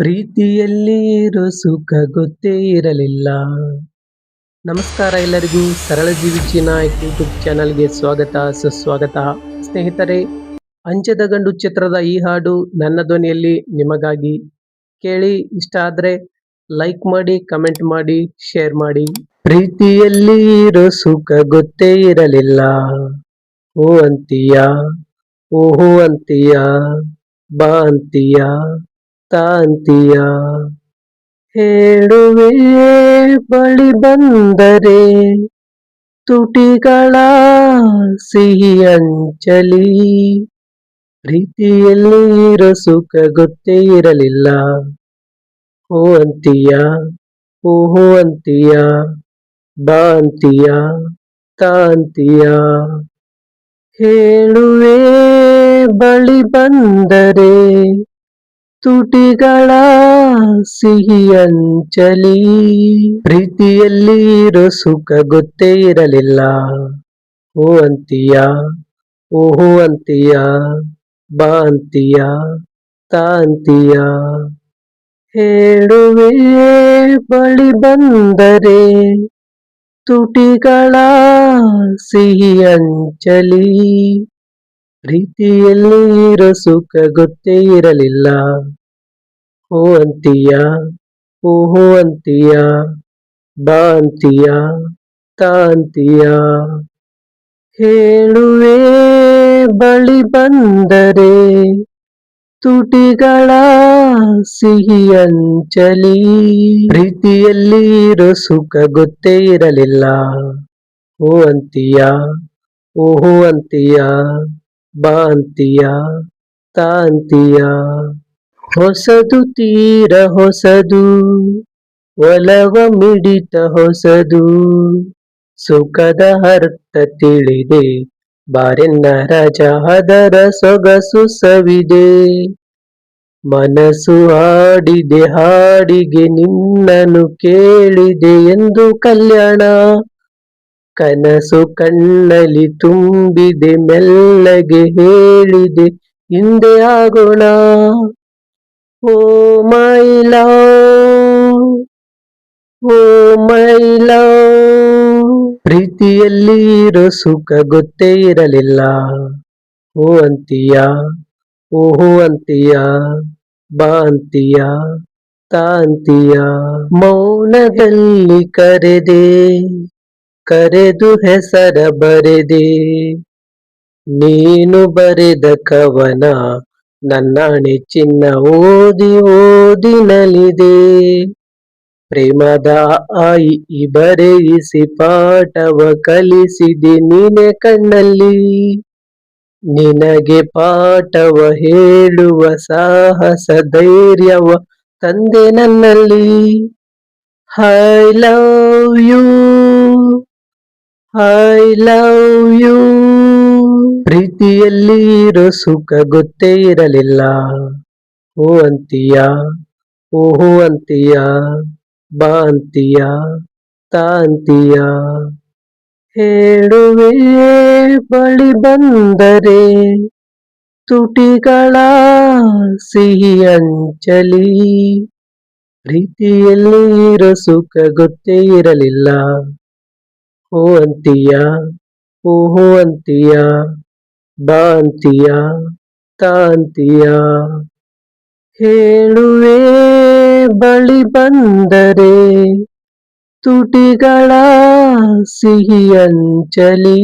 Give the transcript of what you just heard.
ಪ್ರೀತಿಯಲ್ಲಿ ಇರೋ, ಸುಖ ಗೊತ್ತೇ ಇರಲಿಲ್ಲ. ನಮಸ್ಕಾರ ಎಲ್ಲರಿಗೂ. ಸರಳ ಜೀವಿ ನಾಯಕ್ ಯೂಟ್ಯೂಬ್ ಚಾನಲ್ಗೆ ಸ್ವಾಗತ, ಸುಸ್ವಾಗತ. ಸ್ನೇಹಿತರೆ ಅಂಚದ ಗಂಡು ಚಿತ್ರದ ಈ ಹಾಡು ನನ್ನ ಧ್ವನಿಯಲ್ಲಿ ನಿಮಗಾಗಿ. ಕೇಳಿ ಇಷ್ಟ ಆದರೆ ಲೈಕ್ ಮಾಡಿ, ಕಮೆಂಟ್ ಮಾಡಿ, ಶೇರ್ ಮಾಡಿ. ಪ್ರೀತಿಯಲ್ಲಿ ಇರೋ, ಸುಖ ಗೊತ್ತೇ ಇರಲಿಲ್ಲ. ಓ ಅಂತೀಯ, ಓಹೋ ಅಂತೀಯ, ಬಾ ಅಂತೀಯ. ತಾಂತೀಯ ಹೇಳುವೆ ಬಳಿ ಬಂದರೆ ತುಟಿಗಳ ಸಿಹಿ ಅಂಚಲಿ ಪ್ರೀತಿಯಲ್ಲಿ ಇರೋ ಸುಖ ಗೊತ್ತೇ ಇರಲಿಲ್ಲ. ಹೋ ಅಂತೀಯ ಓಹೋ ಅಂತೀಯ ಬಾ ಅಂತೀಯ ತಾಂತೀಯ. ಹೇಳುವೆ ಬಳಿ ಬಂದರೆ ತುಟಿಗಳ ಸಿಹಿಯಂಚಲಿ ಪ್ರೀತಿಯಲ್ಲಿ ಇರೋ ಸುಖ ಗೊತ್ತೇ ಇರಲಿಲ್ಲ. ಓ ಅಂತೀಯ, ಓಹೋ ಅಂತೀಯ, ಬಾ ಅಂತೀಯ ತಾಂತೀಯ ಹೇಳುವೆ ಬಳಿ ಬಂದರೆ, ತುಟಿಗಳ ಸಿಹಿ ಅಂಚಲಿ ಪ್ರೀತಿಯಲ್ಲಿ ಇರೋ ಸುಖ ಗೊತ್ತೇ ಇರಲಿಲ್ಲ ಓ ಅಂತೀಯ ಓಹೋ ಅಂತೀಯ ಬಾ ಅಂತೀಯ. ತಾಂತೀಯ ಹೇಳುವೆ ಬಳಿ ಬಂದರೆ ತುಟಿಗಳ ಸಿಹಿಯಂಚಲಿ ಪ್ರೀತಿಯಲ್ಲಿ ಇರೋ ಸುಖ ಗೊತ್ತೇ ಇರಲಿಲ್ಲ ಓ ಅಂತೀಯ ಓಹೋ ಅಂತೀಯ ಬಾ ತಾಂತಿಯಾ, ಹೊಸದು ತೀರ ಹೊಸದು, ಒಲವ ಮಿಡಿತ ಹೊಸದು, ಸುಖದ ಅರ್ಥ ತಿಳಿದೆ, ಬಾರೆನ್ನ ರಜ ಅದರ ಸೊಗಸು ಸವಿದೆ. ಮನಸ್ಸು ಹಾಡಿದೆ, ಹಾಡಿಗೆ ನಿನ್ನನು ಕೇಳಿದೆ ಎಂದು ಕಲ್ಯಾಣ ಕನಸು ಕಣ್ಣಲ್ಲಿ ತುಂಬಿದೆ, ಮೆಲ್ಲಗೆ ಹೇಳಿದೆ, ಹಿಂದೆ ಆಗೋಣ. ಓ ಮೈ ಓ ಮೈ ಪ್ರೀತಿಯಲ್ಲಿ ಇರೋ ಸುಖ ಗೊತ್ತೇ ಇರಲಿಲ್ಲ. ಓ ಅಂತೀಯ ಓಹೋ ಅಂತೀಯ, ಬಾ ಅಂತೀಯ ತಾಂತೀಯ ಮೌನದಲ್ಲಿ ಕರೆದೆ ಕರೆದು ಹೆಸರ ಬರೆದೆ. ನೀನು ಬರೆದ ಕವನ ನನ್ನಾಣೆ ಚಿನ್ನ ಓದಿ ಓದಿ ನಲಿದೆ. ಪ್ರೇಮದ ಆಯಿ ಬರೆಯಿಸಿ ಪಾಠವ ಕಲಿಸಿದೆ ನೀನೆ ಕಣ್ಣಲ್ಲಿ. ನಿನಗೆ ಪಾಠವ ಹೇಳುವ ಸಾಹಸ ಧೈರ್ಯವ ತಂದೆ ನನ್ನಲ್ಲಿ. Hi love you I love you ಪ್ರೀತಿಯಲ್ಲಿ ಇರೋ ಸುಖ ಗೊತ್ತೇ ಇರಲಿಲ್ಲ. ಓ ಅಂತೀಯ, ಓಹೋ ಅಂತೀಯ, ಬಾ ಅಂತೀಯ ತಾಂತೀಯ ಹೇಳುವೆ, ಬಳಿ ಬಂದರೆ ತುಟಿಗಳ ಸಿಹಿ ಅಂಚಲಿ ಪ್ರೀತಿಯಲ್ಲಿ ಇರೋ ಸುಖ ಗೊತ್ತೇ ಇರಲಿಲ್ಲ. ಓ ಅಂತೀಯ ಓಹೋ ಅಂತೀಯ ಬಾ ಅಂತೀಯ. ತಾಂತೀಯ ಹೇಳುವೆ ಬಳಿ ಬಂದರೆ ತುಟಿಗಳ ಸಿಹಿ ಅಂಚಲಿ